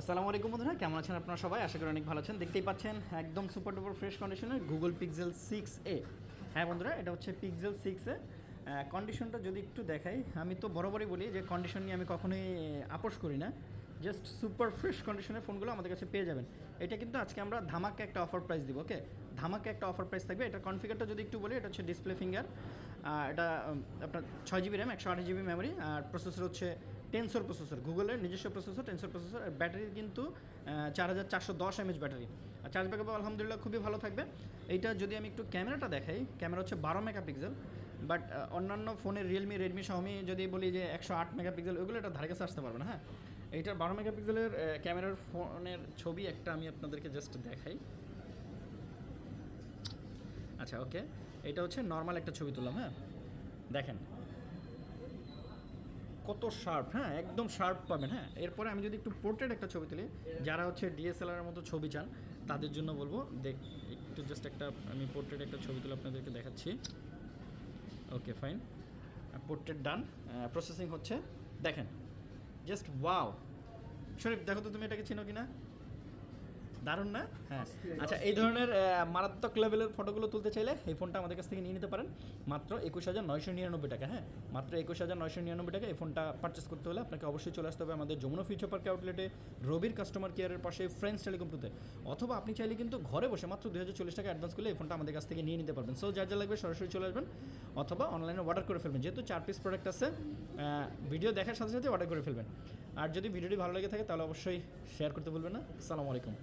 আসসালামু আলাইকুম বন্ধুরা, কেমন আছেন আপনারা সবাই? আশা করি অনেক ভালো আছেন। দেখতেই পাচ্ছেন একদম সুপার ডুপার ফ্রেশ কন্ডিশনের গুগল পিক্সেল সিক্স এ হ্যাঁ বন্ধুরা, এটা হচ্ছে পিক্সেল সিক্স এ কন্ডিশনটা যদি একটু দেখাই, আমি তো বরাবরই বলি যে কন্ডিশন নিয়ে আমি কখনোই আপোষ করি না। জাস্ট সুপার ফ্রেশ কন্ডিশনের ফোনগুলো আমাদের কাছে পেয়ে যাবেন। এটা কিন্তু আজকে আমরা ধামাকে একটা অফার প্রাইস দিব ওকে ধামাকে একটা অফার প্রাইস থাকবে। এটা কনফিগারটা যদি একটু বলি, এটা হচ্ছে ডিসপ্লে ফিঙ্গার এটা আপনার ছয় জিবি র্যাম একশো আট জিবি মেমোরি আর প্রসেসর হচ্ছে টেনসর প্রসেসর, গুগলের নিজস্ব প্রসেসর, টেনসর প্রসেসর, আর ব্যাটারি কিন্তু চার হাজার চারশো দশ এমএচ ব্যাটারি। আর চার্জ ব্যাকআপ আলহামদুলিল্লাহ খুবই ভালো থাকবে। এইটা যদি আমি একটু ক্যামেরাটা দেখাই, ক্যামেরা হচ্ছে বারো মেগাপিক্সেল বাট অন্যান্য ফোনের রিয়েলমি রেডমি শাওমি যদি বলি যে একশো আট মেগাপিক্সেল, ওইগুলো এটা ধারে কাছে আসতে পারবে না হ্যাঁ? এইটার বারো মেগাপিক্সেলের ক্যামেরার ফোনের ছবি একটা আমি আপনাদেরকে জাস্ট দেখাই। আচ্ছা ওকে এটা হচ্ছে নর্মাল একটা ছবি তুললাম হ্যাঁ? দেখেন কত শার্প হ্যাঁ একদম শার্প পাবেন হ্যাঁ। এরপরে আমি যদি একটু পোর্ট্রেট একটা ছবি তুলি, যারা হচ্ছে ডিএসএলআর মতো ছবি চান, তাদের জন্য বলব, দেখ, একটু জাস্ট একটা, আমি পোর্ট্রেট একটা ছবি তুলে আপনাদেরকে দেখাচ্ছি। Okay fine portrait done processing হচ্ছে, দেখেন জাস্ট ওয়াও শরীফ, দেখো তো তুমি এটাকে চিনো কি না দারুণ না? হ্যাঁ। আচ্ছা এই ধরনের মারাত্মক লেভেলের ফটোগুলো তুলতে চাইলে এই ফোনটা আমাদের কাছ থেকে নিয়ে নিতে পারেন। মাত্র একুশ হাজার নয়শো নিরানব্বই টাকা হ্যাঁ? মাত্র একুশ হাজার নয়শো নিরানব্বই টাকা এই ফোনটা পারচেস করতে হলে আপনাকে অবশ্যই চলে আসতে হবে আমাদের যমুনা ফিউচার পার্ক আউটলেটে রবির কাস্টমার কেয়ারের পাশে ফ্রেন্ডস টেলিকম টুতে অথবা আপনি চাইলে কিন্তু ঘরে বসে মাত্র দুই হাজার চল্লিশ টাকা অ্যাডভান্স করলে এই ফোনটা আমাদের কাছ থেকে নিয়ে নিতে পারবেন। সো যার যা লাগবে সরাসরি চলে আসবেন। অথবা অনলাইনে অর্ডার করে ফেলবেন। যেহেতু চার পিস প্রোডাক্ট আছে ভিডিও দেখার সাথে সাথে অর্ডার করে ফেলবেন। আর যদি ভিডিওটি ভালো লেগে থাকে তাহলে অবশ্যই শেয়ার করতে বলবেন না। আসসালামু আলাইকুম।